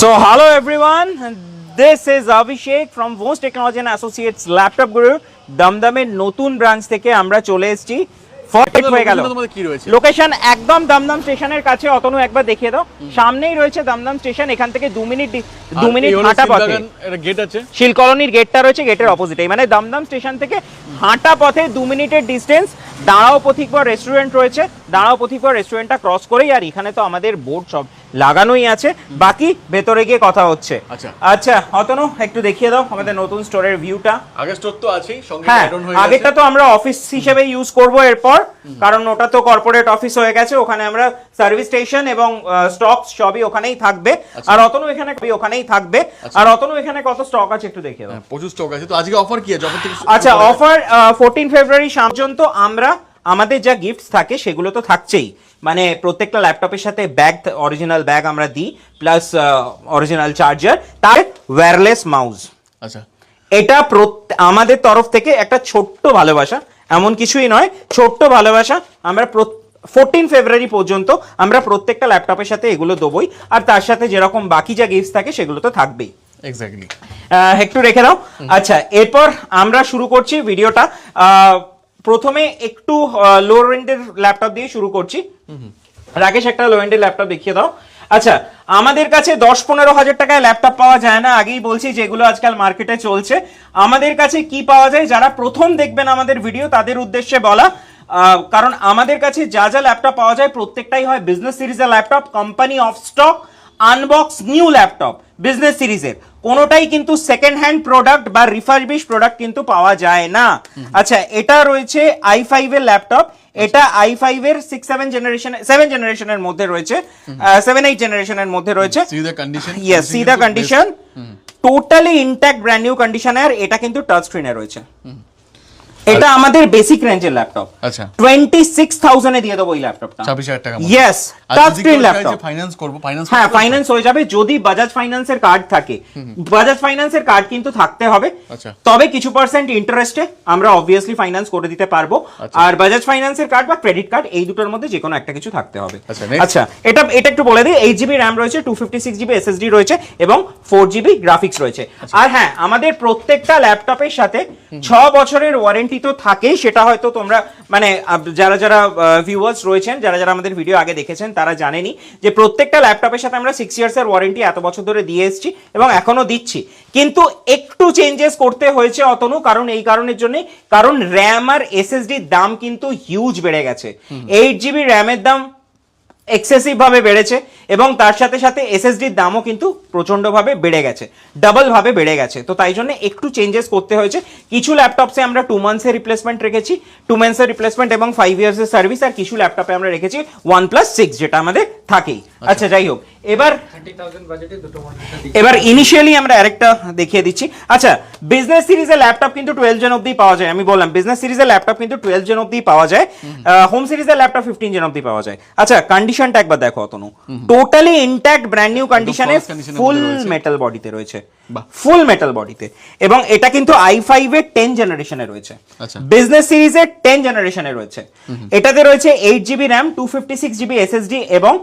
So, hello everyone. This is Abhishek from Voice Technology and Associates Laptop Guru. দমদমের নতুন branch থেকে আমরা চলে এসেছি। হয়ে গেল। লোকেশন একদম দমদম স্টেশনের কাছে। অতনু একবার দেখিয়ে দাও। সামনেই রয়েছে দমদম স্টেশন। এখান থেকে দু মিনিট দু মিনিট হাঁটা পথে। গেট আছে। শিল কলোনির গেটটা রয়েছে গেটের অপোজিটে মানে দমদম স্টেশন থেকে হাঁটা পথে দু মিনিটের ডিস্টেন্স দাঁড়াও পথিকপর রেস্টুরেন্ট রয়েছে। দাঁড়াও পথিকপর রেস্টুরেন্টটা ক্রস করেই আর এখানে তো আমাদের বোর্ড সব। লাগানোই আছে বাকি ভেতরে গিয়ে কথা হচ্ছে। আচ্ছা। আচ্ছা অতনু একটু দেখিয়ে দাও আমাদের নতুন স্টোরের ভিউটা আগে স্টোর তো আছেই সঙ্গে হ্যাঁ আগেরটা তো আমরা অফিস হিসেবে ইউজ করব এরপর কারণ ওটা তো কর্পোরেট অফিস হয়ে গেছে ওখানে আমরা সার্ভিস স্টেশন এবং স্টক সবই ওখানেই থাকবে। আর অতনু এখানে ওখানেই থাকবে। আর অতনু এখানে কত স্টক আছে একটু দেখিয়ে দাও। হ্যাঁ, প্রচুর স্টক আছে। তো আজকে অফার কি আছে? আচ্ছা অফার ফোরটিন ফেব্রুয়ারি পর্যন্ত আমরা আমাদের যা গিফটস থাকে সেগুলো তো থাকছেই। মানে প্রত্যেকটা ল্যাপটপের সাথে ব্যাগ অরিজিনাল ব্যাগ আমরা দিই প্লাস অরিজিনাল চার্জার তার ওয়্যারলেস মাউস আচ্ছা। এটা আমাদের তরফ থেকে একটা ছোট্ট ভালোবাসা এমন কিছুই নয় ছোট্ট ভালোবাসা। আমরা ফোরটিন ফেব্রুয়ারি পর্যন্ত আমরা প্রত্যেকটা ল্যাপটপের সাথে এগুলো দেবই আর তার সাথে যেরকম বাকি যা গিফটস থাকে সেগুলো তো থাকবেই। এক্স্যাক্টলি একটু রেখে দাও। আচ্ছা এরপর আমরা শুরু করছি ভিডিওটা আহ, প্রথমে একটু লো রেন্টের ল্যাপটপ দিয়ে শুরু করছি। রাকেশ, একটা লো রেন্টের ল্যাপটপ দেখিয়ে দাও। আচ্ছা আমাদের কাছে দশ পনেরো হাজার টাকায় ল্যাপটপ পাওয়া যায় না। আগেই বলছি, যেগুলো আজকাল মার্কেটে চলছে। আমাদের কাছে কি পাওয়া যায়? যারা প্রথম দেখবেন আমাদের ভিডিও তাদের উদ্দেশ্যে বলা কারণ আমাদের কাছে যা যা ল্যাপটপ পাওয়া যায়, প্রত্যেকটাই হয় বিজনেস সিরিজের laptop company of stock unbox new laptop business সিরিজের কোনোটাই কিন্তু সেকেন্ড হ্যান্ড প্রোডাক্ট বা রিফারবিশ প্রোডাক্ট কিন্তু পাওয়া যায় না। আচ্ছা এটা রয়েছে আই ফাইভ এর ল্যাপটপ এটা আই ফাইভ এর সিক্স সেভেন জেনারেশন সেভেন জেনারেশনের মধ্যে রয়েছে। সেভেন এইট জেনারেশনের মধ্যে রয়েছে। See the condition yes see the condition totally intact brand new কন্ডিশনে আর এটা কিন্তু টাচ স্ক্রিনে রয়েছে। এটা আমাদের বেসিক রেঞ্জের ল্যাপটপ আচ্ছা। টোয়েন্টি সিক্স থাউজেন্ডে দিয়ে দেবো এই ল্যাপটপটা ছাব্বিশ হাজার টাকা yes touch screen laptop finance করব ফাইন্যান্স হ্যাঁ ফাইন্যান্স হয়ে যাবে যদি বাজাজ ফাইন্যান্সের কার্ড থাকে। বাজাজ ফাইন্যান্সের কার্ড কিন্তু থাকতে হবে। আচ্ছা। তবে কিছু পার্সেন্ট ইন্টারেস্টে আমরা অবভিয়াসলি ফাইন্যান্স করে দিতে পারব। আচ্ছা। আর বাজাজ ফাইন্যান্সের কার্ড বা ক্রেডিট কার্ড এই দুটোর মধ্যে যে কোনো একটা কিছু থাকতে হবে। আচ্ছা, আচ্ছা এটা এটা একটু বলে দিই। এইট জিবি র্যাম রয়েছে two fifty six GB SSD রয়েছে এবং ফোর জিবি গ্রাফিক্স রয়েছে। আচ্ছা। আর হ্যাঁ আমাদের প্রত্যেকটা ল্যাপটপের সাথে ছ বছরের ওয়ারেন্টি তো থাকেই সেটা হয়তো তোমরা মানে যারা যারা ভিউয়ার্স রয়েছেন যারা যারা আমাদের ভিডিও আগে দেখেছেন তারা জানেনি যে প্রত্যেকটা ল্যাপটপের সাথে আমরা সিক্স ইয়ার্সের ওয়ারেন্টি এত বছর ধরে দিয়ে এসেছি এবং এখনও দিচ্ছি। কিন্তু একটু চেঞ্জেস করতে হয়েছে অতনু কারণ এই কারণের জন্য কারণ র্যাম আর এসএসডির দাম কিন্তু হিউজ বেড়ে গেছে। এইট জিবি র্যামের দাম এক্সেসিভ ভাবে বেড়েছে। এবং তার সাথে সাথে এসএসডির দামও কিন্তু প্রচন্ডভাবে বেড়ে গেছে ডাবল ভাবে বেড়ে গেছে। তো তাই জন্য একটু চেঞ্জেস করতে হয়েছে। কিছু ল্যাপটপসে আমরা টু মান্থসের রিপ্লেসমেন্ট রেখেছি টু মান্থসের রিপ্লেসমেন্ট এবং ফাইভ ইয়ার্সের সার্ভিস আর কিছু ল্যাপটপে আমরা রেখেছি ওয়ান প্লাস সিক্স যেটা আমাদের থাকেই। আচ্ছা। যাই হোক এবার এবার ইনিশিয়ালি আমরা আরেকটা দেখিয়ে দিচ্ছি। আচ্ছা বিজনেস সিরিজের ল্যাপটপ কিন্তু টুয়েলভ জেন অব্দি পাওয়া যায় আমি বললাম বিজনেস সিরিজের ল্যাপটপ কিন্তু টুয়েলভ জেন অব্দি পাওয়া যায়। হোম। সিরিজের ল্যাপটপ ফিফটিন জেন অব্দি পাওয়া যায়। আচ্ছা কন্ডিশনটা একবার দেখো Atanu. Totally intact brand new কন্ডিশনে ফুল। মেটাল বডিতে রয়েছে। ফুল মেটাল বডিতে এবং এটা কিন্তু আই ফাইভ এর টেন জেনারেশনে রয়েছে। আচ্ছা। বিজনেস সিরিজের টেন জেনারেশনে রয়েছে। এটাতে রয়েছে eight GB RAM two fifty six GB SSD এবং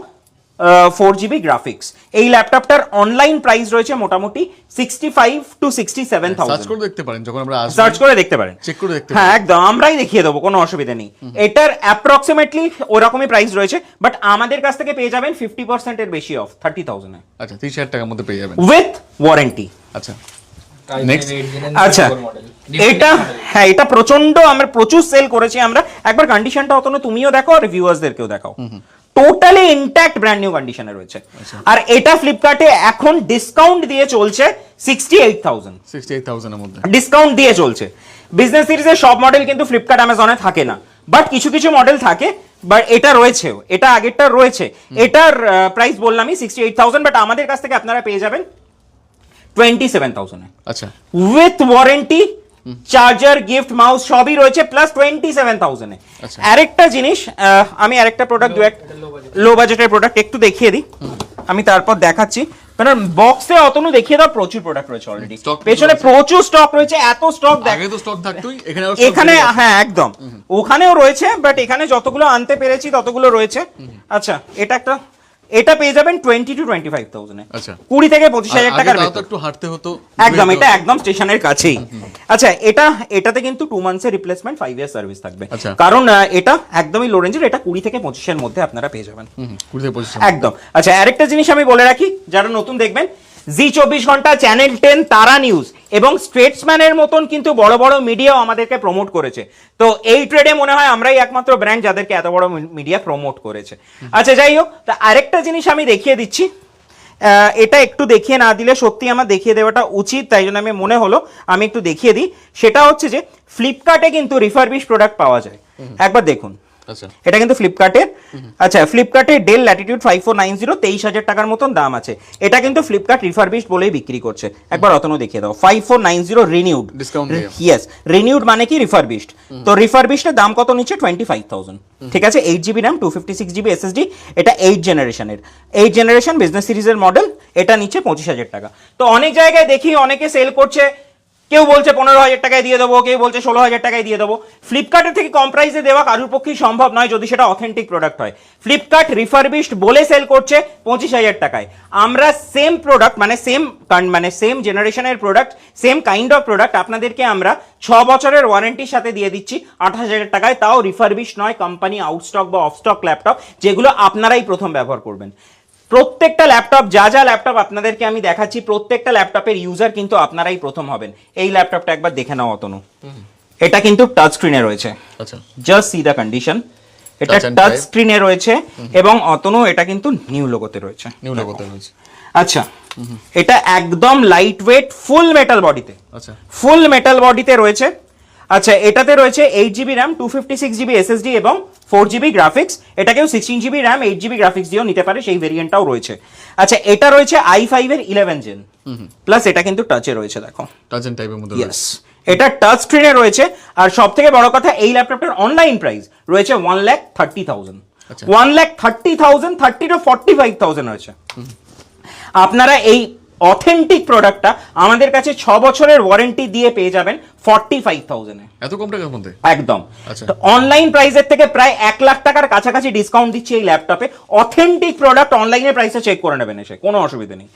ফোর জিবি গ্রাফিক্স এই ল্যাপটপটার অনলাইন প্রাইস রয়েছে মোটামুটি sixty five to sixty seven search করে দেখতে পারেন যখন আমরা সার্চ করে দেখতে পারেন। চেক করে দেখতে হ্যাঁ একদম আমরাই দেখিয়ে দেবো কোনো অসুবিধা নেই। এটার অ্যাপ্রক্সিমেটলি ওরকমই প্রাইস রয়েছে বাট আমাদের কাছ থেকে পেয়ে যাবেন ফিফটি পার্সেন্টের বেশি অফ থার্টি থাউজেন্ডে আচ্ছা তিরিশ হাজার টাকার মধ্যে পেয়ে যাবেন। উইথ ওয়ারেন্টি আচ্ছা। নেক্সট. আচ্ছা এটা হ্যাঁ এটা প্রচণ্ড আমরা প্রচুর সেল করেছি আমরা। একবার কন্ডিশনটা অত তুমিও দেখো আর ভিউয়ার্সদেরকেও দেখাও। টোটালি ইনট্যাক্ট ব্র্যান্ড নিউ কন্ডিশনে রয়েছে। আর এটা ফ্লিপকার্টে এখন ডিসকাউন্ট দিয়ে চলছে sixty eight thousand sixty eight থাউজেন্ডের মধ্যে। ডিসকাউন্ট দিয়ে চলছে। বিজনেস সিরিজের সব মডেল কিন্তু ফ্লিপকার্ট অ্যামাজনে থাকে না। বাট কিছু কিছু মডেল থাকে বাট এটা রয়েছেও। এটা আগেরটা রয়েছে। এটার প্রাইস বললামই সিক্সটি এইট থাউজেন্ড বাট আমাদের কাছ থেকে আপনারা পেয়ে যাবেন টোয়েন্টি সেভেন থাউজেন্ডে আচ্ছা with warranty charger gift mouse সবই রয়েছে প্লাস টোয়েন্টি সেভেন থাউজেন্ডে আচ্ছা। আরেকটা জিনিস আহ, আমি আরেকটা প্রোডাক্ট লো বাজেটের প্রোডাক্ট একটু দেখিয়ে দিই। আমি তারপর দেখাচ্ছি। কারণ বক্সে অতনু দেখিয়ে দাও প্রচুর প্রোডাক্ট রয়েছে অলরেডি Stock পেছনে। প্রচুর স্টক রয়েছে এত স্টক দেখ আগে তো স্টক থাকতোই এখানে। হ্যাঁ একদম। ওখানেও রয়েছে বাট এখানে যতগুলো আনতে পেরেছি ততগুলো রয়েছে। আচ্ছা এটা একটা এটা পেয়ে যাবেন টোয়েন্টি টু টোয়েন্টি ফাইভ থাউজেন্ডে আচ্ছা। কুড়ি থেকে পঁচিশ হাজার টাকার একটু হাঁটতে হতো। একদম এটা একদম স্টেশনের কাছেই। আচ্ছা এটা এটাতে কিন্তু টু মান্থসের রিপ্লেসমেন্ট ফাইভ ইয়ার সার্ভিস থাকবে। আচ্ছা। কারণ এটা একদমই লো রেঞ্জের এটা কুড়ি থেকে পঁচিশের মধ্যে আপনারা পেয়ে যাবেন। একদম। আচ্ছা আরেকটা জিনিস আমি বলে রাখি যারা নতুন দেখবেন জি চব্বিশ ঘণ্টা চ্যানেল টেন তারা নিউজ এবং স্ট্রেটসম্যানের মতন কিন্তু বড় বড় মিডিয়াও আমাদেরকে প্রমোট করেছে। তো এই ট্রেডে মনে হয় আমরাই একমাত্র ব্র্যান্ড যাদেরকে এত বড় মিডিয়া প্রমোট করেছে। আচ্ছা যাই হোক তা আরেকটা জিনিস আমি দেখিয়ে দিচ্ছি। আহ, এটা একটু দেখিয়ে না দিলে সত্যি আমার দেখিয়ে দেওয়াটা উচিত তাই জন্য আমি মনে হলো আমি একটু দেখিয়ে দিই। সেটা হচ্ছে যে ফ্লিপকার্টে কিন্তু রিফারবিশ প্রোডাক্ট পাওয়া যায়। একবার দেখুন। এটা কিন্তু ফ্লিপকার্টের আচ্ছা ফ্লিপকার্টে Dell Latitude five four nine zero তেইশ হাজার টাকার মতন দাম আছে। এটা কিন্তু ফ্লিপকার্ট বলেই বিক্রি করছে। একবার অতনও দেখিয়ে দাও। Five four nine zero renewed yes renewed মানে কি রিফারবিশড তো রিফারবিশডের দাম কত নিচ্ছে? টোয়েন্টি ফাইভ থাউজেন্ড ঠিক আছে? Eight GB RAM two fifty six GB SSD এটা এইট জেনারেশনের এইট জেনারেশন বিজনেস সিরিজের মডেল এটা নিচ্ছে পঁচিশ হাজার টাকা। তো অনেক জায়গায় দেখি অনেকে সেল করছে কেউ বলছে পনেরো হাজার টাকায় দিয়ে দেবো, কেউ বলছে ষোলো হাজার টাকায় দিয়ে দেবো। ফ্লিপকার্টের থেকে কম প্রাইসে দেওয়া কারোর পক্ষেই সম্ভব নয় যদি সেটা অথেন্টিক প্রোডাক্ট হয়। ফ্লিপকার্ট রিফারবিশড বলে সেল করছে পঁচিশ হাজার টাকায়। আমরা সেম প্রোডাক্ট মানে সেম মানে সেম জেনারেশনের product same kind of product আপনাদেরকে আমরা ছ বছরের ওয়ারেন্টির সাথে দিয়ে দিচ্ছি। আঠাশ হাজার টাকায় তাও রিফারবিশ নয় কোম্পানি আউটস্টক বা অফস্টক ল্যাপটপ যেগুলো আপনারাই প্রথম ব্যবহার করবেন। প্রত্যেকটা ল্যাপটপ যা যা ল্যাপটপ আপনাদেরকে আমি দেখাচ্ছি প্রত্যেকটা ল্যাপটপের ইউজার কিন্তু আপনারাই প্রথম হবেন। এই ল্যাপটপটা একবার দেখে নাও অতনু। এটা কিন্তু টাচ স্ক্রিনে রয়েছে। আচ্ছা। জাস্ট সি দ্য কন্ডিশন এটা টাচ. স্ক্রিনে রয়েছে এবং অতনু এটা কিন্তু নিউ লোগোতে রয়েছে। নিউ লোগোতে রয়েছে। আচ্ছা। এটা একদম লাইট ওয়েট ফুল মেটাল বডিতে আচ্ছা। ফুল মেটাল বডিতে রয়েছে। আচ্ছা এটাতে রয়েছে eight GB RAM two fifty six GB SSD এবং ফোর জিবি গ্রাফিক্স এটাকেও sixteen GB RAM eight GB graphics দিয়েও নিতে পারে সেই ভেরিয়েন্টটাও রয়েছে। আচ্ছা এটা রয়েছে আই ফাইভের ইলেভেন জেন প্লাস এটা কিন্তু টাচে রয়েছে দেখো। টাচ এন্ড টাইপের মধ্যে ইয়েস এটা টাচ স্ক্রিনে রয়েছে আর সব থেকে বড় কথা এই ল্যাপটপটার অনলাইন প্রাইস রয়েছে one lakh thirty thousand. One lakh thirty thousand thirty to forty five thousand রয়েছে। আপনারা এই অথেন্টিক প্রোডাক্টটা আমাদের কাছে ছ বছরের ওয়ারেন্টি দিয়ে পেয়ে যাবেন ফর্টি ফাইভ থাউজেন্ডে এত কম টাকার মধ্যে? একদম। আচ্ছা। অনলাইন প্রাইসের থেকে প্রায় এক লাখ টাকার কাছাকাছি ডিসকাউন্ট দিচ্ছে এই ল্যাপটপে অথেন্টিক প্রোডাক্ট অনলাইনে প্রাইসটা চেক করে নেবেন এসে কোনো অসুবিধা নেই।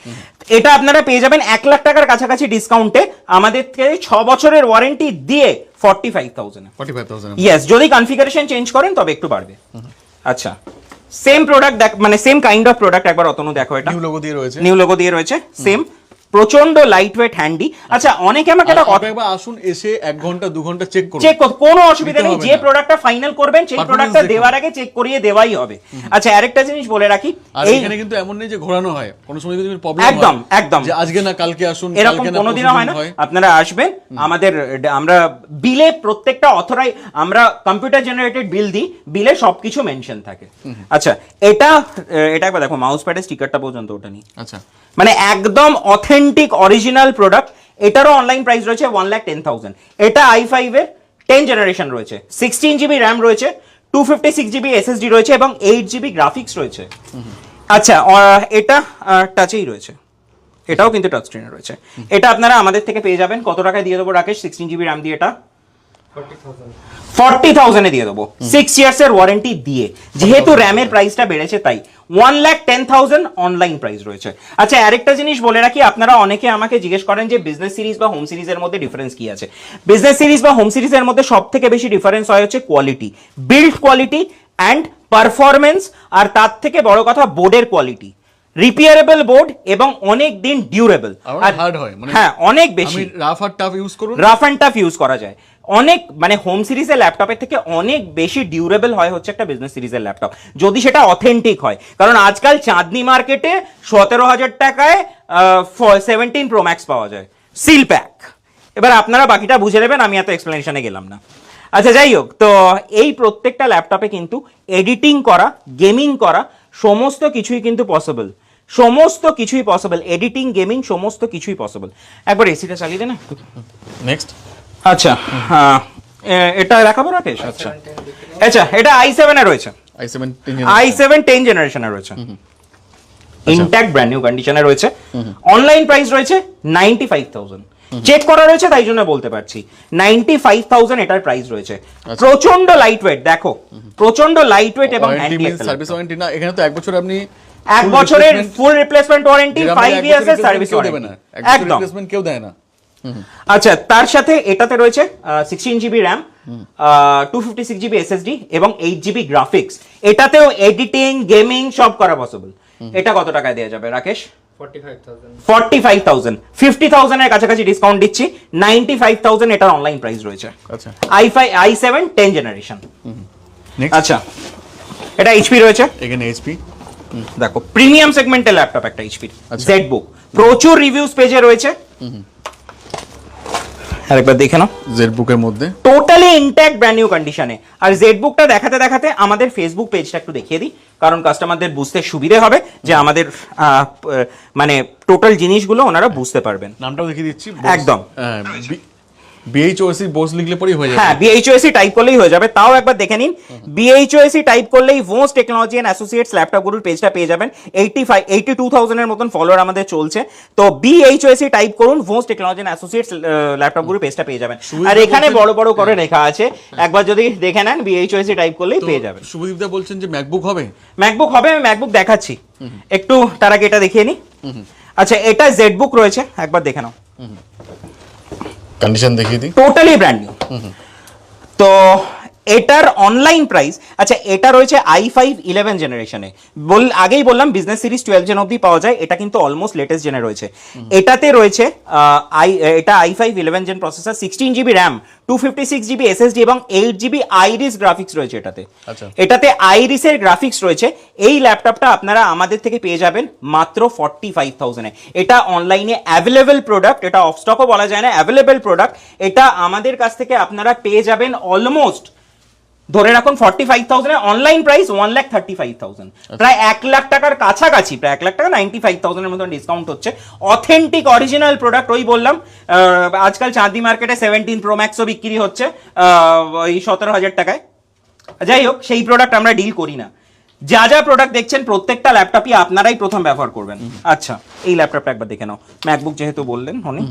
এটা আপনারা পেয়ে যাবেন এক লাখ টাকার কাছাকাছি ডিসকাউন্টে আমাদের থেকে ছ বছরের ওয়ারেন্টি দিয়ে forty five thousand forty five thousand yes যদি কনফিগারেশন চেঞ্জ করেন তবে একটু বাড়বে। আচ্ছা। সেম প্রোডাক্ট দেখ মানে সেম কাইন্ড অফ প্রোডাক্ট একবার অতনু দেখো এটা। নিউ লোগো দিয়ে রয়েছে। নিউ লোগো দিয়ে রয়েছে সেম প্রচণ্ড লাইট ওয়েট হ্যান্ডি আচ্ছা অনেকে আমাকে একটা কথা একবার আসুন এসে এক ঘণ্টা দু ঘণ্টা চেক করুন। চেক কোনো অসুবিধা নেই। যে। প্রোডাক্টটা ফাইনাল করবেন সেই প্রোডাক্টটা দেওয়ার আগে চেক করিয়ে দেওয়াই হবে। আচ্ছা আরেকটা জিনিস বলে রাখি। এখানে কিন্তু এমন নেই যে ঘোরানো হয়। কোনো সময় যদি প্রবলেম একদম, একদম। যে আজকে না কালকে আসুন এরকম কোনোদিনও হয় না। আপনারা আসবেন। আমাদের আমরা বিলে প্রত্যেকটা অথরাই আমরা কম্পিউটার জেনারেটেড বিল দিই। বিলে সবকিছু মেনশন থাকে। আচ্ছা এটা এটা একবার দেখো মাউস প্যাডের স্টিকারটা পর্যন্ত ওটা নিই আচ্ছা। মানে একদম অথেন্টিক অরিজিনাল প্রোডাক্ট এটারও অনলাইন প্রাইস রয়েছে ওয়ান ল্যাক টেন থাউজেন্ড এটা আই ফাইভের টেন জেনারেশন রয়েছে। সিক্সটিন জিবি র্যাম রয়েছে two fifty six GB SSD রয়েছে এবং এইট জিবি গ্রাফিক্স রয়েছে। আচ্ছা এটা টাচেই রয়েছে। এটাও কিন্তু টাচ স্ক্রিনে রয়েছে। এটা আপনারা আমাদের থেকে পেয়ে যাবেন। কত টাকায় দিয়ে দেবো রাকেশ? সিক্সটিন জিবি র্যাম দিয়ে এটা। ফর্টি থাউজেন্ডে। দিয়ে দেবো। সিক্স ইয়ার্স এর ওয়ারেন্টি দিয়ে। যেহেতু র্যামের প্রাইসটা বেড়েছে তাই। One ten thousand online price রয়েছে। আচ্ছা আরেকটা জিনিস বলে রাখি আপনারা অনেকে আমাকে জিজ্ঞেস করেন যে বিজনেস সিরিজ বা হোম সিরিজের মধ্যে ডিফারেন্স কি আছে? বিজনেস সিরিজ বা হোম সিরিজের মধ্যে সব থেকে বেশি ডিফারেন্স হয় হচ্ছে quality build quality and performance আর তার থেকে বড় কথা বোর্ডের কোয়ালিটি রিপেয়ারেবল বোর্ড এবং অনেক দিন ডিউরেবল আর hard হয়, মানে হ্যাঁ অনেক বেশি। রাফ আর টাফ ইউজ করুন। রাফ অ্যান্ড টাফ ইউজ করা যায়। অনেক মানে হোম সিরিজের ল্যাপটপের থেকে অনেক বেশি ডিউরেবল হয় হচ্ছে একটা বিজনেস সিরিজের ল্যাপটপ যদি সেটা অথেন্টিক হয়। কারণ আজকাল চাঁদনি মার্কেটে সতেরো হাজার টাকায় সেভেন্টিন প্রো ম্যাক্স পাওয়া যায়। সিল প্যাক এবার আপনারা বাকিটা বুঝে নেবেন আমি এত এক্সপ্লেনেশনে গেলাম না। আচ্ছা যাই হোক তো এই প্রত্যেকটা ল্যাপটপে কিন্তু এডিটিং করা গেমিং করা সমস্ত কিছুই কিন্তু পসিবল সমস্ত কিছুই পসিবল এডিটিং গেমিং সমস্ত কিছুই পসিবল একবার এসিটা চালিয়ে দে না। নেক্সট আচ্ছা হ্যাঁ এ- এটা দেখাবো রাকেশ? আচ্ছা। আচ্ছা এটা আই সেভেনে রয়েছে। আই সেভেন টেন জেনারেশনে রয়েছে। ইনট্যাক্ট ব্র্যান্ড নিউ কন্ডিশনে রয়েছে। অনলাইন প্রাইস রয়েছে নাইনটি ফাইভ থাউজেন্ড চেক করা রয়েছে তাই জন্য বলতে পারছি। নাইনটি ফাইভ থাউজেন্ড এটার প্রাইস রয়েছে। প্রচণ্ড লাইট ওয়েট দেখো। প্রচণ্ড লাইট ওয়েট এবং সার্ভিস ওয়ারেন্টি না এখানে তো এক বছর আপনি এক বছরের ফুল রিপ্লেসমেন্ট ওয়ারেন্টি যেটা ফাইভ ইয়ার্স এর সার্ভিস কেউ দেবে না। একদম। রিপ্লেসমেন্ট কেউ দেয় না। আচ্ছা তার সাথে এটাতে রয়েছে sixteen GB RAM two fifty six GB SSD এবং এইট জিবি গ্রাফিক্স এটাতেও এডিটিং গেমিং সব করা পসিবল এটা কত টাকায় দেওয়া যাবে Rakesh? 45,000 forty five thousand fifty থাউজেন্ডের কাছাকাছি ডিসকাউন্ট দিচ্ছি। নাইনটি ফাইভ থাউজেন্ড এটার অনলাইন প্রাইস রয়েছে। আচ্ছা। I five I seven ten generation আচ্ছা এটা এইচপি রয়েছে। এখানে এইচপি দেখো প্রিমিয়াম সেগমেন্টের ল্যাপটপ একটা এইচপির। জেড বুক প্রচুর রিভিউজ পেজে রয়েছে। আরেকবার দেখে নাও। জেড বুকের মধ্যে? টোটালি ইনট্যাক্ট ব্র্যান্ড নিউ কন্ডিশনে আর জেড বুকটা দেখাতে দেখাতে আমাদের ফেসবুক পেজটা একটু দেখিয়ে দিই। কারণ কাস্টমারদের বুঝতে সুবিধে হবে যে আমাদের মানে টোটাল জিনিসগুলো ওনারা বুঝতে পারবেন। নামটাও দেখিয়ে দিচ্ছি। একদম। বিএইচওসি বোস লিখলে পরেই হয়ে যাবে। হ্যাঁ বিএইচওএসি টাইপ করলেই হয়ে যাবে। তাও একবার দেখে নিন। বিএইচওএসি টাইপ করলেই Bhos technology and associates laptop গুরুর পেজটা পেয়ে যাবেন। এইটি ফাইভ এইটি টু থাউজেন্ডের মতন ফলোয়ার আমাদের চলছে। তো বিএইচওএসি টাইপ করুন Bhos technology and associates laptop গুরুর পেজটা পেয়ে যাবেন। আর এখানে বড় বড় করে লেখা আছে। একবার যদি দেখে নেন বিএইচওএসি টাইপ করলেই পেয়ে যাবেন। শুভদীপদা বলছেন যে ম্যাকবুক হবে? ম্যাকবুক হবে আমি ম্যাকবুক দেখাচ্ছি। একটু তার আগে এটা দেখিয়ে নিই আচ্ছা এটা জেড বুক রয়েছে। একবার দেখে নাও। কন্ডিশন দেখিয়ে দিই। টোটালি ব্র্যান্ড নিউ তো এটার অনলাইন প্রাইস আচ্ছা এটা রয়েছে আই ফাইভ ইলেভেন জেনারেশনে বল আগেই বললাম বিজনেস সিরিজ টুয়েলভ জেন অব্দি পাওয়া যায় এটা কিন্তু অলমোস্ট লেটেস্ট জেনে রয়েছে। এটাতে রয়েছে আই এটা I five eleven gen processor sixteen GB RAM two fifty six GB SSD এবং এইট জিবি আইরিস গ্রাফিক্স রয়েছে এটাতে। আচ্ছা। এটাতে আইরিসের গ্রাফিক্স রয়েছে। এই ল্যাপটপটা আপনারা আমাদের থেকে পেয়ে যাবেন মাত্র ফর্টি ফাইভ থাউজেন্ডে এটা অনলাইনে অ্যাভেলেবেল প্রোডাক্ট এটা অফ স্টকও বলা যায় না অ্যাভেলেবেল প্রোডাক্ট এটা আমাদের কাছ থেকে আপনারা পেয়ে যাবেন অলমোস্ট ধরে রাখুন forty five thousand online price one lakh thirty five thousand প্রায় এক লাখ টাকার কাছাকাছি প্রায় এক লাখ টাকা নাইনটি ফাইভ থাউজেন্ডের মতন ডিসকাউন্ট হচ্ছে। অথেন্টিক অরিজিনাল প্রোডাক্ট ওই বললাম আজকাল চাঁদি মার্কেটে সেভেন্টিন প্রো ম্যাক্সও বিক্রি হচ্ছে ওই সতেরো হাজার টাকায়। যাই হোক সেই প্রোডাক্ট আমরা ডিল করি না। যা যা প্রোডাক্ট দেখছেন প্রত্যেকটা ল্যাপটপই আপনারাই প্রথম ব্যবহার করবেন। আচ্ছা এই ল্যাপটপটা একবার দেখে নাও। ম্যাকবুক যেহেতু বললেন হনি।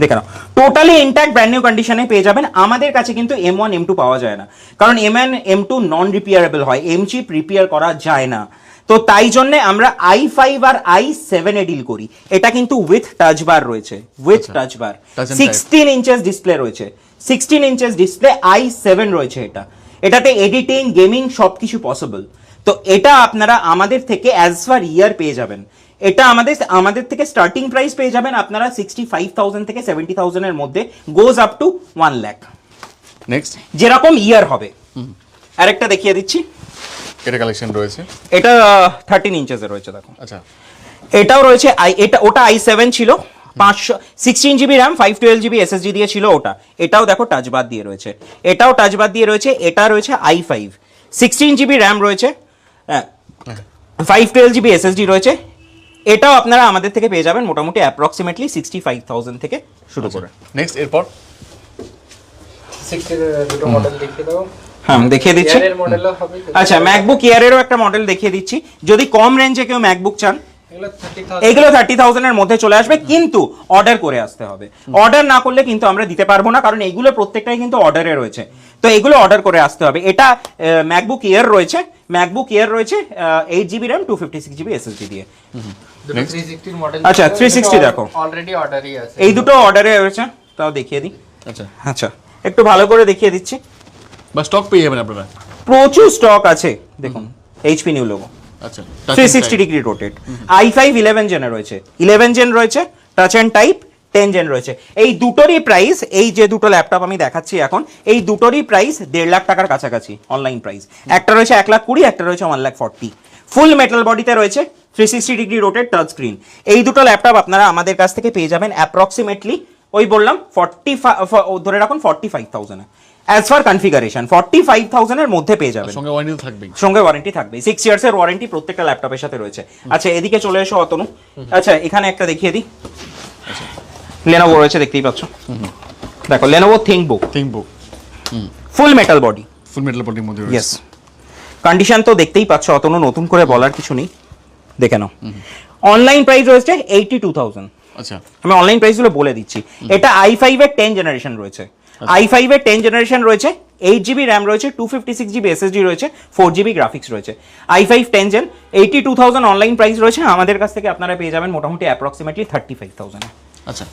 দেখে নাও। টোটালি ইনট্যাক্ট ব্র্যান্ড নিউ কন্ডিশনে পেয়ে যাবেন। আমাদের কাছে কিন্তু এম ওয়ান এম টু পাওয়া যায় না। কারণ M and M two non repairable হয়। এম চিপ রিপেয়ার করা যায় না। তো তাই জন্য আমরা আই ফাইভ আর আই সেভেনে ডিল করি। এটা কিন্তু উইথ টাচ বার রয়েছে। With. Touch bar. Sixteen inches display রয়েছে। Sixteen inches display i seven রয়েছে এটা। এটাতে এডিটিং গেমিং সব কিছু পসিবল তো এটা আপনারা আমাদের থেকে অ্যাজ ফার ইয়ার পেয়ে যাবেন। এটা আমাদের আমাদের থেকে স্টার্টিং প্রাইস পেয়ে যাবেন আপনারা সিক্সটি ফাইভ থাউজেন্ড থেকে সেভেন্টি থাউজেন্ডের মধ্যে goes up to one lakh next যেরকম ইয়ার হবে। আরেকটা দেখিয়ে দিচ্ছি। এটা কালেকশন রয়েছে? এটা থার্টিন ইঞ্চেসে রয়েছে দেখো আচ্ছা। এটাও রয়েছে আই এটা ওটা আই সেভেন ছিল পাঁচশো sixteen GB RAM five twelve GB SSD দিয়ে ছিল ওটা। এটাও দেখো টাচবাদ দিয়ে রয়েছে। এটাও টাচবাদ দিয়ে রয়েছে এটা রয়েছে i five sixteen GB RAM রয়েছে ফাইভ টুয়েলভ জিবি এসএসডি রয়েছে এটাও আপনারা আমাদের থেকে পেয়ে যাবেন মোটামুটি অ্যাপ্রক্সিমেটলি সিক্সটি ফাইভ থাউজেন্ড থেকে শুরু করে। নেক্সট এরপর? দুটো মডেল দেখিয়ে দাও। হ্যাঁ দেখিয়ে দিচ্ছি। আচ্ছা ম্যাকবুক ইয়ারেরও একটা মডেল দেখিয়ে দিচ্ছি। যদি কম রেঞ্জে কেউ ম্যাকবুক চান এগুলো 30000 এগুলো থার্টি থাউজেন্ডের মধ্যে চলে আসবে কিন্তু অর্ডার করে আসতে হবে। অর্ডার না করলে কিন্তু আমরা দিতে পারব না কারণ এগুলো প্রত্যেকটাই কিন্তু অর্ডারে রয়েছে। তো এগুলো অর্ডার করে আসতে হবে। এটা ম্যাকবুক ইয়ার রয়েছে। ম্যাকবুক ইয়ার রয়েছে eight GB RAM two fifty six GB SSD দিয়ে। 360 আচ্ছা, 360 দেখো। অলরেডি অর্ডারই আছে। এই দুটো অর্ডারে রয়েছে তাও দেখিয়ে দিই। আচ্ছা। আচ্ছা একটু ভালো করে দেখিয়ে দিচ্ছি। বা স্টক পেয়ে যাবেন আপনারা? প্রচুর স্টক আছে দেখুন এইচপি নিউ লোগো আচ্ছা three sixty degree rotate i five eleven জেনে রয়েছে। ইলেভেন জেন রয়েছে touch and type ten gen রয়েছে। এই দুটোরই প্রাইস এই যে দুটো ল্যাপটপ আমি দেখাচ্ছি এখন এই দুটোরই প্রাইস দেড় লাখ টাকার কাছাকাছি অনলাইন প্রাইস একটা রয়েছে এক লাখ কুড়ি একটা রয়েছে one lakh forty full metal বডিতে রয়েছে three sixty degree rotate touch screen এই দুটো ল্যাপটপ আপনারা আমাদের কাছ থেকে পেয়ে যাবেন অ্যাপ্রক্সিমেটলি ওই বললাম ফর্টি ধরে রাখুন forty five thousand as far configuration forty five থাউজেন্ডের মধ্যে পেয়ে যাবেন। সঙ্গে ওয়ারেন্টি তো থাকবেই। সঙ্গে ওয়ারেন্টি থাকবে। সিক্স ইয়ার্স এর ওয়ারেন্টি প্রত্যেকটা ল্যাপটপের সাথে রয়েছে। আচ্ছা এদিকে চলে এসো অতনু। আচ্ছা এখানে একটা দেখিয়ে দিই। লেনোভো রয়েছে দেখতেই পাচ্ছ। দেখো Lenovo think book think book full metal body full metal বডির মধ্যে ইয়েস রয়েছে কন্ডিশন তো দেখতেই পাচ্ছ অতনু নতুন করে বলার কিছু নেই। দেখে নাও। অনলাইন প্রাইস রয়েছে এইটি টু থাউজেন্ড আচ্ছা। আমি অনলাইন প্রাইসগুলো বলে দিচ্ছি। এটা আই ফাইভ এর টেন জেনারেশন রয়েছে। আই ফাইভ এর টেন জেনারেশন রয়েছে এইট জিবি র্যাম রয়েছে two fifty six GB SSD রয়েছে ফোর জিবি গ্রাফিক্স রয়েছে। I five ten gen eighty two thousand online price রয়েছে। আমাদের কাছ থেকে আপনারা পেয়ে যাবেন মোটামুটি অ্যাপ্রক্সিমেটলি থার্টি ফাইভ থাউজেন্ড আচ্ছা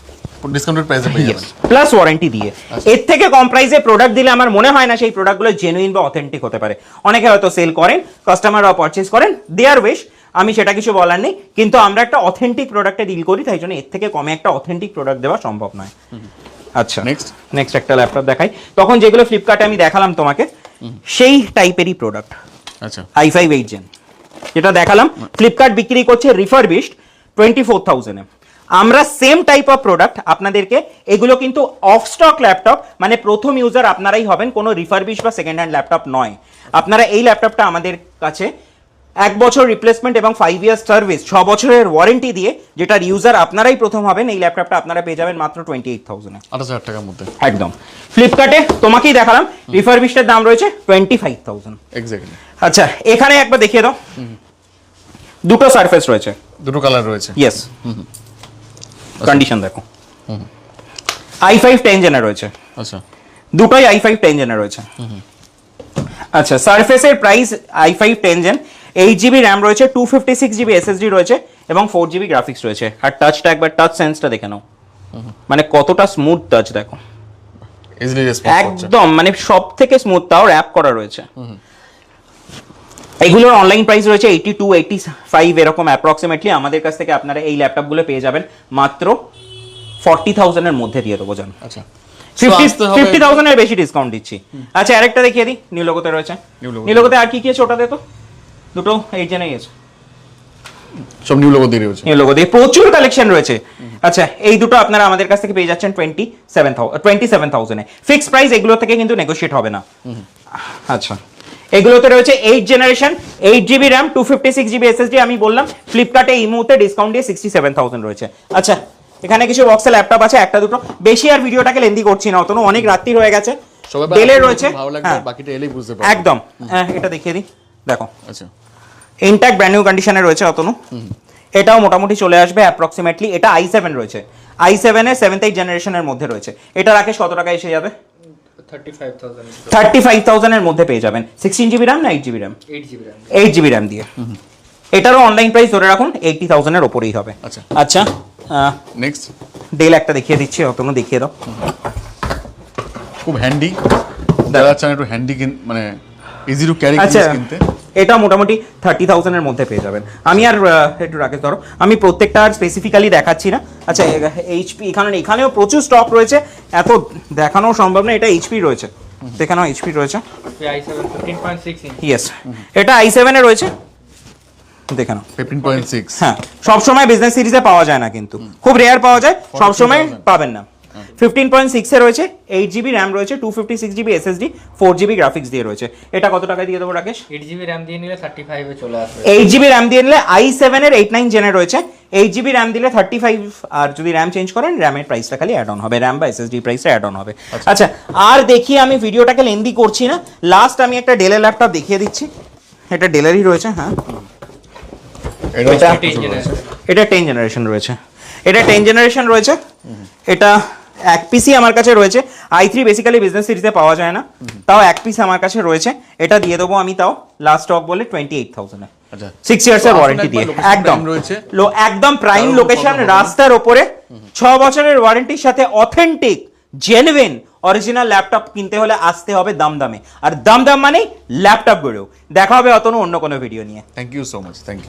ডিসকাউন্টেড প্রাইসে পেয়ে যাবেন। প্লাস ওয়ারেন্টি দিয়ে। এর থেকে কম প্রাইসে প্রোডাক্ট দিলে আমার মনে হয় না সেই প্রোডাক্টগুলো জেনুইন বা অথেন্টিক হতে পারে। অনেকে হয়তো সেল করেন কাস্টমাররা করেন আমি সেটা কিছু বলার নেই কিন্তু আমরা একটা অথেন্টিক প্রোডাক্টে ডিল করি তাই জন্য এর থেকে কমে একটা অথেন্টিক প্রোডাক্ট দেওয়া সম্ভব নয়। আচ্ছা? নেক্সট একটা ল্যাপটপ দেখাই। তখন যেগুলো ফ্লিপকার্টে আমি দেখালাম তোমাকে সেই টাইপেরই প্রোডাক্ট আচ্ছা। আই ফাইভ এইট জেন যেটা দেখালাম ফ্লিপকার্ট বিক্রি করছে রিফারবিশড টোয়েন্টি ফোর থাউজেন্ডে আমরা সেম টাইপ অফ প্রোডাক্ট আপনাদেরকে এগুলো কিন্তু অফ স্টক ল্যাপটপ মানে প্রথম ইউজার আপনারাই হবেন কোনো রিফারবিশ বা সেকেন্ড হ্যান্ড ল্যাপটপ নয়। আপনারা এই ল্যাপটপটা আমাদের কাছে এক বছর রিপ্লেসমেন্ট এবং ফাইভ ইয়ার সার্ভিস ছ বছরের ওয়ারেন্টি দিয়ে যেটার ইউজার আপনারাই প্রথম হবেন এই ল্যাপটপটা আপনারা পেয়ে যাবেন মাত্র টোয়েন্টি এইট থাউজেন্ডে আঠাশ হাজার টাকার মধ্যে। একদম। ফ্লিপকার্টে তোমাকেই দেখালাম রিফারবিশটের দাম রয়েছে টোয়েন্টি ফাইভ থাউজেন্ড এক্স্যাক্টলি আচ্ছা এখানে একবার দেখিয়ে দাও। দুটো সারফেস রয়েছে। দুটো কালার রয়েছে। ইয়েস কন্ডিশন দেখো। আই ফাইভ টেন জেনে রয়েছে। আচ্ছা। দুটোই আই ফাইভ টেন জেনে রয়েছে। আচ্ছা সারফেসের price i five ten gen eight GB RAM রয়েছে two fifty six GB SSD রয়েছে এবং ফোর জিবি গ্রাফিক্স রয়েছে। আর টাচটা একবার টাচ সেন্সটা দেখে নাও। মানে কতটা স্মুথ টাচ দেখো। একদম মানে সব থেকে স্মুথ তাও র্যাপ করা রয়েছে। এগুলোর অনলাইন প্রাইস রয়েছে এইটি টু এইটি ফাইভ এরকম অ্যাপ্রক্সিমেটলি আমাদের কাছ থেকে আপনারা এই ল্যাপটপগুলো পেয়ে যাবেন। মাত্র ফর্টি থাউজেন্ডের মধ্যে দিয়ে দেবো জান। আচ্ছা। ফিফটি থাউজেন্ডের বেশি ডিসকাউন্ট দিচ্ছি। আচ্ছা আরেকটা দেখিয়ে দিই। নিউ লোগোতে রয়েছে। নিউ লোগোতে আর কি কি আছে ওটাতে তো? দুটো এইট জেনেই আছে। সব নিউ লোগো দিয়ে রয়েছে। নিউ লোগো দিয়ে প্রচুর কালেকশন রয়েছে। আচ্ছা এই দুটো আপনারা আমাদের কাছ থেকে পেয়ে যাচ্ছেন টোয়েন্টি সেভেন টোয়েন্টি সেভেন থাউজেন্ডে ফিক্স প্রাইস এগুলো থেকে কিন্তু নেগোশিয়েট হবে না। আচ্ছা। এগুলোতে রয়েছে eight generation eight GB RAM two fifty six GB SSD আমি বললাম ফ্লিপকার্টে এই মুহূর্তে ডিসকাউন্ট দিয়ে সিক্সটি সেভেন থাউজেন্ড রয়েছে। আচ্ছা এখানে কিছু বক্সে ল্যাপটপ আছে একটা দুটো। বেশি আর ভিডিওটাকে লেন্দি করছি না অতনু অনেক রাত্রি হয়ে গেছে। ডেলের রয়েছে হ্যাঁ। বাকিটা এলেই বুঝতে পারবে। একদম। হ্যাঁ এটা দেখিয়ে দিই। দেখো। আচ্ছা। ইনট্যাক্ট ব্র্যান্ড নিউ কন্ডিশনে রয়েছে অতনু। এটাও মোটামুটি চলে আসবে অ্যাপ্রক্সিমেটলি এটা আই সেভেন রয়েছে। আই সেভেনের সেভেন্থ এইট জেনারেশনের মধ্যে রয়েছে। এটা রাকেশ কত টাকা এসে যাবে? Thirty five thousand thirty five থাউজেন্ডের মধ্যে পেয়ে যাবেন। সিক্সটিন জিবি র্যাম না eight GB RAM eight GB RAM eight GB RAM দিয়ে। এটারও অনলাইন প্রাইস ধরে রাখুন এইটটি থাউজেন্ডের ওপরেই হবে। আচ্ছা। আচ্ছা নেক্সট ডেল একটা দেখিয়ে দিচ্ছি অতনু দেখিয়ে দাও। খুব হ্যান্ডি যারা চান একটু হ্যান্ডি মানে ইজি টু ক্যারি আচ্ছা। কিনতে। এটা মোটামুটি থার্টি থাউজেন্ডের মধ্যে পেয়ে যাবেন। আমি আর একটু রাকেশ ধরো আমি প্রত্যেকটা আর স্পেসিফিক্যালি দেখাচ্ছি না। আচ্ছা এইচপি এখানে এখানেও প্রচুর স্টক রয়েছে। এত দেখানো সম্ভব না এটা এইচপি রয়েছে। দেখানো এইচপি রয়েছে। ইয়েস এটা আই সেভেনে রয়েছে। দেখানো ফিফটিন পয়েন্ট সিক্স হ্যাঁ সবসময় বিজনেস সিরিজে পাওয়া যায় না কিন্তু। খুব রেয়ার পাওয়া যায় সবসময় পাবেন না। ফিফটিন পয়েন্ট সিক্সে রয়েছে এইট জিবি র্যাম রয়েছে two fifty six GB SSD four GB graphics দিয়ে রয়েছে। এটা কত টাকা দিয়ে দেবো রাকেশ? এইট জিবি র্যাম দিয়ে নিলে থার্টি ফাইভে চলে আসবে। এইট জিবি র্যাম দিয়ে নিলে আই সেভেনের এইট নাইন জেনে রয়েছে। এইট জিবি র্যাম দিলে থার্টি ফাইভ আর যদি র্যাম চেঞ্জ করেন র্যামের প্রাইসটা খালি অ্যাড অন হবে। র্যাম বা এসএসডি প্রাইসটা অ্যাড অন হবে। আচ্ছা। আর দেখি আমি ভিডিওটাকে লেন্দি করছি না। লাস্ট আমি একটা ডেলের ল্যাপটপ দেখিয়ে দিচ্ছি। এটা ডেলেরই রয়েছে হ্যাঁ। এটা টেন জেনারেশন রয়েছে। এটা টেন জেনারেশন রয়েছে। এটা এক পিসই আমার কাছে রয়েছে। আই থ্রি বেসিক্যালি বিজনেস সিরিজে পাওয়া যায় না। তাও এক পিস আমার কাছে রয়েছে। এটা দিয়ে দেবো আমি তাও লাস্ট স্টক বলে টোয়েন্টি এইট থাউজেন্ডে সিক্স ইয়ার্স এর ওয়ারেন্টি দিয়ে। একদম। রয়েছে। একদম প্রাইম লোকেশন। রাস্তার ওপরে। ছ বছরের ওয়ারেন্টির সাথে অথেন্টিক জেনুইন অরিজিনাল ল্যাপটপ কিনতে হলে আসতে হবে দাম দামে আর দাম দাম মানেই ল্যাপটপ গড়েও। দেখা হবে অতনু অন্য কোনো ভিডিও নিয়ে। Thank you so much thank you